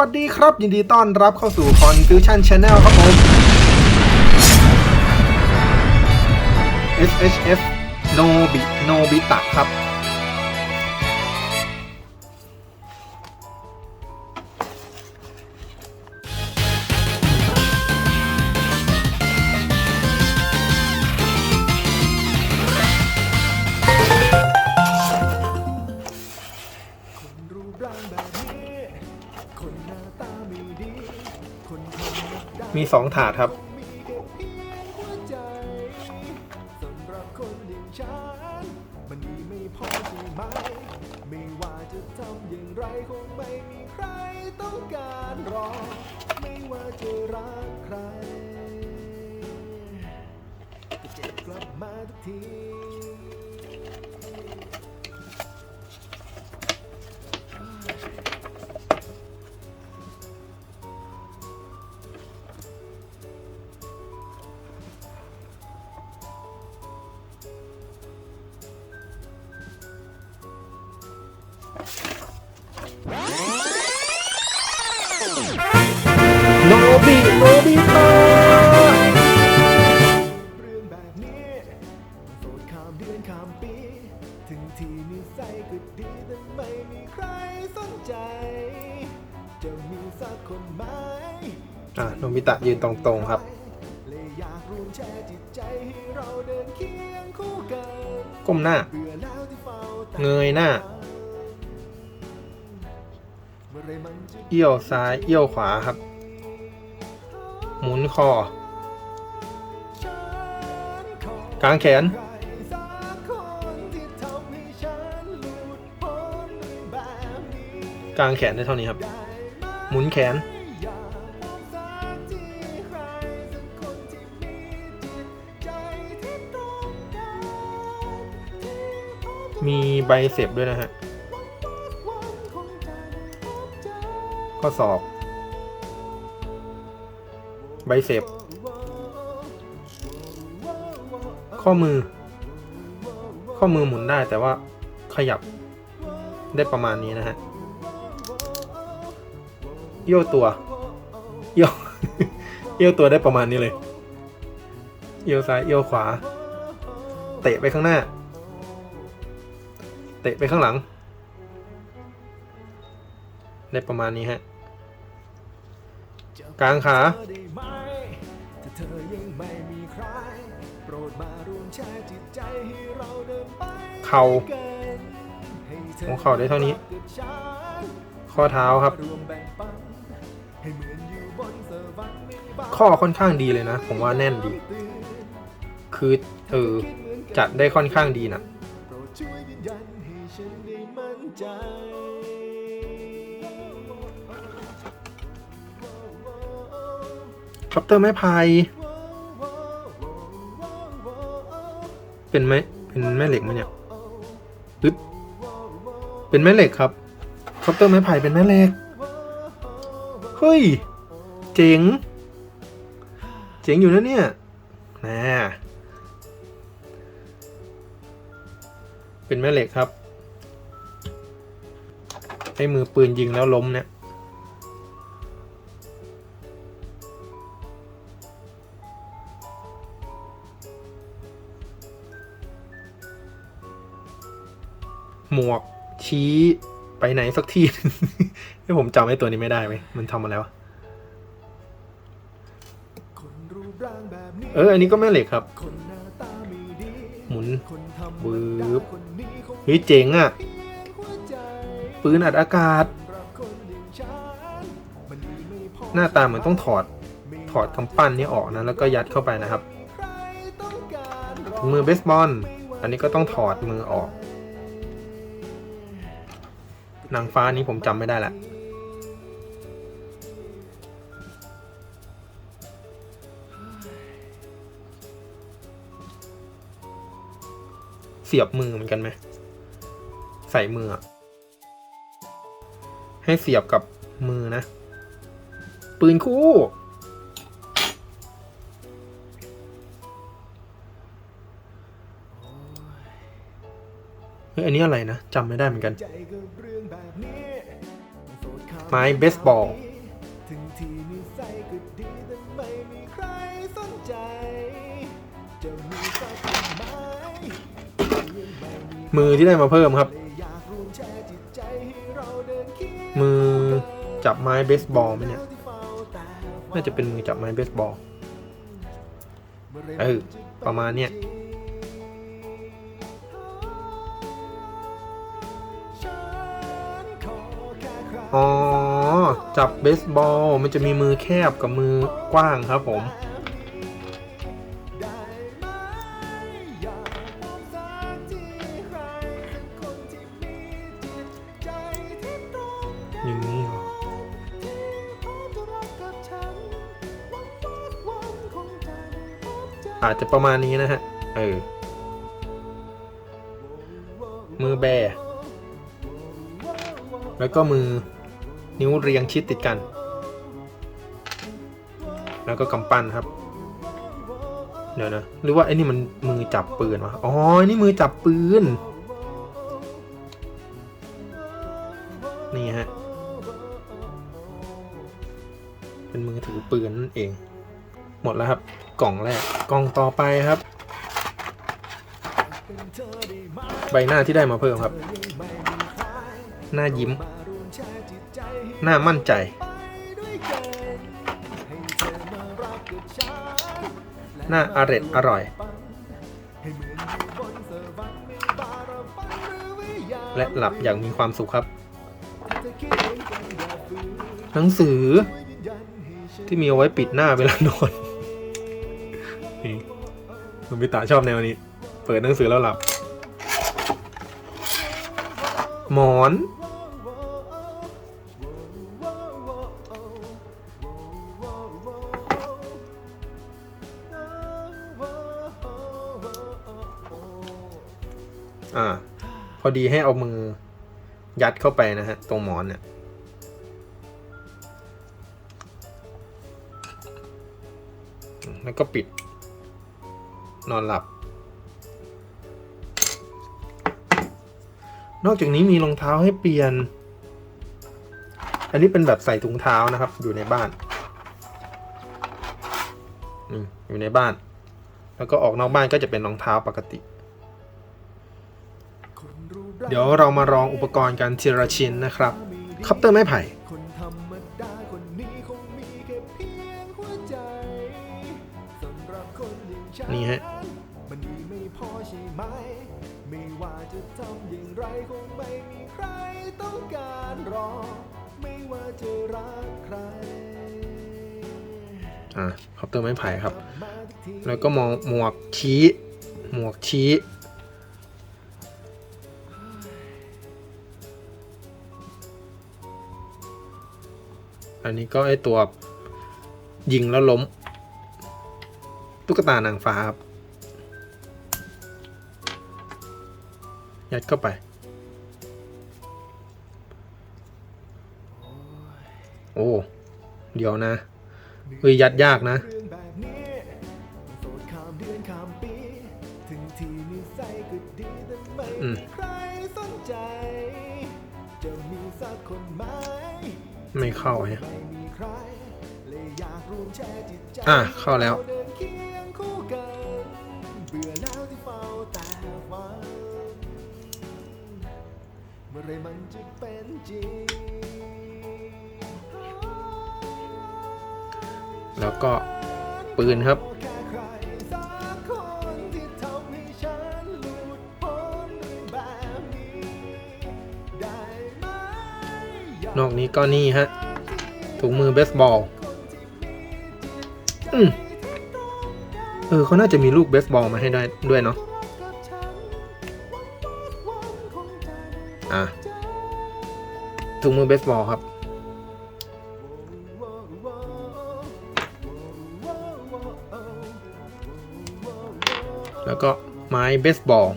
สวัสดีครับ ยินดีต้อนรับเข้าสู่ Confusion Channel ครับผม SHF Nobi Nobita ครับ ไม่มีใครต้องการรอไม่ว่าจะรักใครก็จะกลับมาทุกที โนบิโนบิตะเรื่องแบบนี้โสดข้ามเดือนข้ามปี ถึงที่นิสัยก็ดีแต่ไม่มีใครสนใจ จะมีสักคนไหมอะโนบิตะยืนตรงๆครับ เลยอยากรวมแชร์จิตใจให้เราเดินเคียงคู่กันก้มหน้า เบื่อแล้วที่เฝ้าแต่เงยหน้าเมื่อไรมันจะ เอี้ยวซ้ายเอี้ยวขวาครับ หมุนคอ กลางแขน กลางแขนได้เท่านี้ครับ หมุนแขน มีใบเสพด้วยนะฮะ ข้อศอก ใบเสพข้อมือ ข้อมือหมุนได้แต่ว่าขยับได้ประมาณนี้นะฮะเอี้ยวตัวเอี้ยวเอี้ยวตัวได้ประมาณนี้เลยเอี้ยวซ้ายเอี้ยวขวา เตะไปข้างหน้า เตะไปข้างหลัง ได้ประมาณนี้ฮะ กลางขาได้ไหมถ้าเธอยังไม่มีใครโปรดมารวมแชร์จิตใจให้เราเดินไปเข่ากันให้ธอหัวเข่าได้เท่านี้กับฉันข้อเท้าครับรวมแบ่งปันให้เหมือนอยู่บนสวรรค์ไม่บ้าข้อค่อนข้างดีเลยนะ ผมว่าแน่นดี คือเออจัดได้ค่อนข้างดีนะ อปเตอร์ไม้พายเป็นไม้เป็นแม่เหล็กไหมเนี่ยปึ๊บเป็นแม่เหล็กครับคอปเตอร์ไม้พายเป็นแม่เหล็ก เฮ้ย เจ๋ง เจ๋งอยู่นะเนี่ยนะเป็นแม่เหล็กครับ ให้มือปืนยิงแล้วล้มเนี่ย หมวกชี้ไปไหนสักที่ให้ผมจำไอ้ตัวนี้ไม่ได้ไหมมันทำมาแล้วะคนรูปร่างแบบนี้เออ อันนี้ก็แม่เหล็กครับคนหน้าตาไม่ดีหมุนคนธรรมวืดาบคนนี้คงเฮ้ยเจ๋งอะเพียงหัวใจปืนอัดอากาศสำหรับคนอย่างฉันมันมีไม่พอหน้าตาเหมือนต้องถอด ถอดกำปั้นนี้ออกนะ แล้วก็ยัดเข้าไปนะครับใครต้องการรถุงมือเบสบอล อันนี้ก็ต้องถอดมือออก นางฟ้านี้ผมจำไม่ได้ละเสียบมือเหมือนกันไหมใส่มือ ให้เสียบกับมือนะ ปืนคู่ ฮ้ยอันนี้อะไรนะจำไม่ได้เหมือนกัน ไม้เบสบอลมือที่ได้มาเพิ่มครับ มือจับไม้เบสบอลไหมเนี่ย น่าจะเป็นมือจับไม้เบสบอล เออ ประมาณเนี้ย อ๋อ จับเบสบอล มันจะมีมือแคบกับมือกว้างครับผม อย่างนี้เหรออาจจะประมาณนี้นะฮะ เออ มือแบ แล้วก็มือ นิ้วเรียงชิดติดกัน แล้วก็กำปั้นครับ เดี๋ยวนะ หรือว่าไอ้นี่มันมือจับปืนวะอ๋อ นี่มือจับปืน นี่ฮะ เป็นมือถือปืนนั่นเอง หมดแล้วครับ กล่องแรก กล่องต่อไปครับ ใบหน้าที่ได้มาเพิ่มครับ หน้ายิ้ม น้ามั่นใจนให้เธอมารักกับฉันหน้าอร็ดอร่อย และหลับอย่างมีความสุขครับ หนังสือที่มีเอาไว้ปิดหน้าเวลานอนนี่คุณพิตาชอบแนวนี้ เปิดหนังสือแล้วหลับ หมอน อ่า พอดีให้เอามือยัดเข้าไปนะฮะ ตรงหมอนเนี่ยแล้วก็ปิด นอนหลับ นอกจากนี้มีรองเท้าให้เปลี่ยน อันนี้เป็นแบบใส่ถุงเท้านะครับ อยู่ในบ้านอยู่ในบ้าน แล้วก็ออกนอกบ้านก็จะเป็นรองเท้าปกติ เดี๋ยวเรามาลองอุปกรณ์กันทีละชิ้นนะครับคัพเตอร์ไม้ไผ่คนธรรมดาคนนี้คงมีแค่เพียงหัวใจสำหรับคนอย่างฉันนี่ฮะมันมีไม่พอใช่ไหมไม่ว่าจะทำอย่างไรคงไม่มีใครต้องการรอไม่ว่าจะรักใครอ่าคัพเตอร์ไม้ไผ่ครับมาทุกทีแล้วก็มองหมวกชี้หมวกชี้ อันนี้ก็ไอตัวยิงแล้วล้ม ตุ๊กตานางฟ้าครับ ยัดเข้าไป โอ้ เดี๋ยวนะเอ้ยยัดยากนะเรื่องแบบนี้โสดข้าม เข้าฮะไม่มีใครเลยอยากร่วมแชร์จิตใจอะเข้าแล้วเดินเคียงคู่กันเบื่อแล้วที่เฝ้าแต่ฝันเมื่อไรมันจะเป็นจริงแล้วก็ปืนครับแค่ใครสักคนที่ทำให้ฉันหลุดพ้นแบบนี้ได้ไหมอยากนอกนี้ก็นี่ฮะ ถุงมือเบสบอลอืมเออเขาน่าจะมีลูกเบสบอลมาให้ด้ด้วยเนาะอะถุงมือเบสบอลครับ แล้วก็ไม้เบสบอล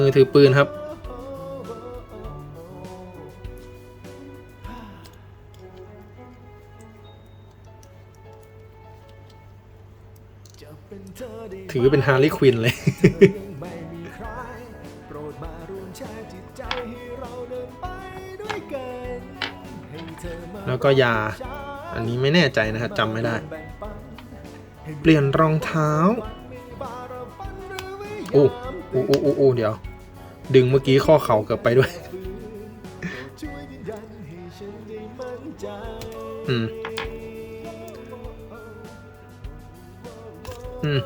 มือถือปืนครับจะเป็นเธอได้ถือเป็นฮาร์ลีควินเลยยังไม่มีใครโปรดมาร่วมแชร์จิตใจให้เราเดินไปด้วยกันให้เธอมาแล้วก็ยา อันนี้ไม่แน่ใจนะครับจำไม่ได้แบ่งปันให้เปลี่ยนรองเท้ามีบารปันหรือวิญญาณโอ้โอ้โอ้โอ้โอ้เดี๋ยว ดึงเมื่อกี้ข้อเข่าเกือบไปด้วย อืม อืม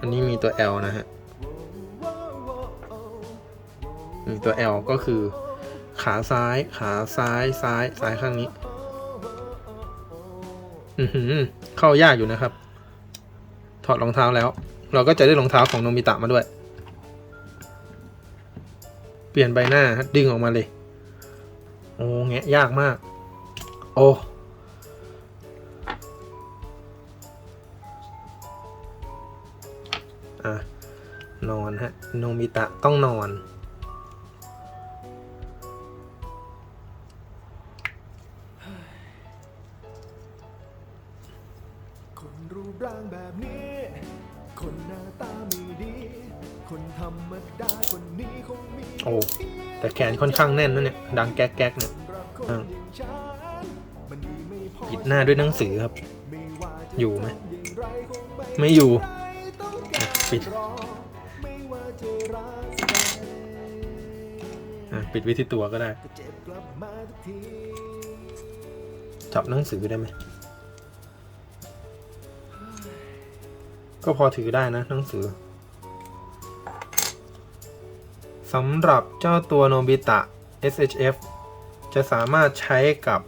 อันนี้มีตัว L นะฮะ มีตัว L ก็คือ ขาซ้าย ขาซ้าย ซ้าย ซ้ายข้างนี้ อือหือ เข้ายากอยู่นะครับ ถอดรองเท้าแล้ว เราก็จะได้รองเท้าของโนมิตะมาด้วย เปลี่ยนใบหน้าดึงออกมาเลย โอ้แงะยากมาก โอ้อะนอนฮะ โนมิตะต้องนอน โอ้แต่แขนค่อนข้างแน่นนะเนี่ย ดังแก๊กแก๊กๆเนี่ยสำหรับคนอะอย่างฉันมันมีไม่พอปิดหน้าด้วยหนังสือครับไม่ว่าจะอยู่ไหมทำอย่างไรคงไม่ไม่อยู่ใครต้องการปิดรอไม่ว่าจะรักใครอะปิดไว้ที่ตัวก็ได้ก็เจ็บกลับมาทุกทีจับหนังสือได้ไหม ก็พอถือได้นะหนังสือ สำหรับเจ้าตัวโนบิตะ SHF จะสามารถใช้กับ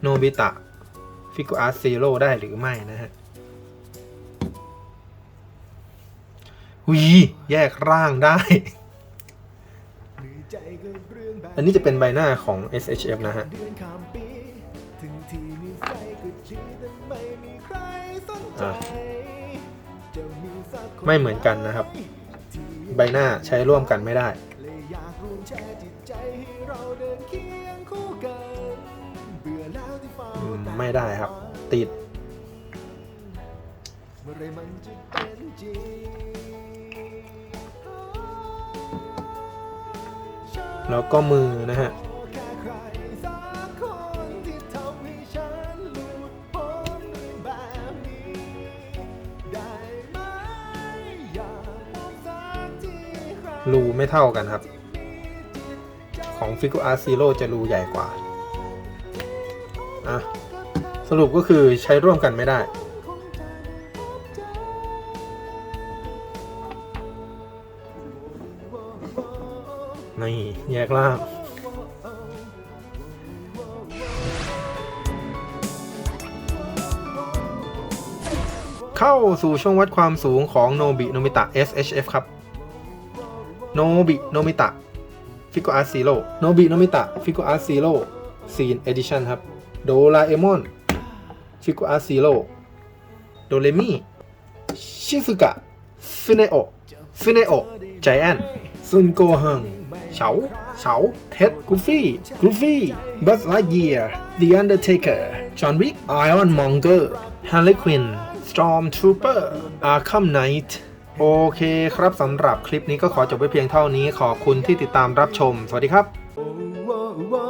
โนบิตะฟิก u อาร์ซีโร่ได้หรือไม่นะฮะวีแยกร่างได้เหนื่อยใจกับเรื่องแบบอันนี้จะเป็นใบหน้าของ SHF นะฮะเดือนข้ามปีถึงที่นิสัยก็ดีแต่ไม่มีใครสนใจอะจะมีสักคนไม่เหมือนกันนะครับที่ ใบหน้าใช้ร่วมกันไม่ได้ ไม่ได้ครับ ติด แล้วก็มือนะฮะ รูไม่เท่ากันครับที่มีจิตใจของ f i g u r Art Zero จะรูใหญ่กว่าอะสรุปก็คือใช้ร่วมกันไม่ได้ นี่ แยกล่างเข้าสู่ช่วงวัดความสูงของโนบิโนมิตะ SHF ครับ โนบิโนมิตะฟิก u อาร์ซีโร่โนบิโนมิตะฟิก u อาร์ซีโร่ซีนเอดิชันครับโดราเอมอนฟิก u อาร์ซีโร่โดเรมิชิซุกะฟิเนโอฟิเนโอไจแอนซุนโกฮังเฉาเฉาเท็ดกูฟี่กรูฟี่บัสไลเยียร์ The Undertaker จอห์นวิกไอออนมองเกอร์ฮาร์ลีควิน Stormtrooper Arkham Knight โอเคครับสำหรับคลิปนี้ก็ขอจบไว้เพียงเท่านี้ขอบคุณที่ติดตามรับชม สวัสดีครับ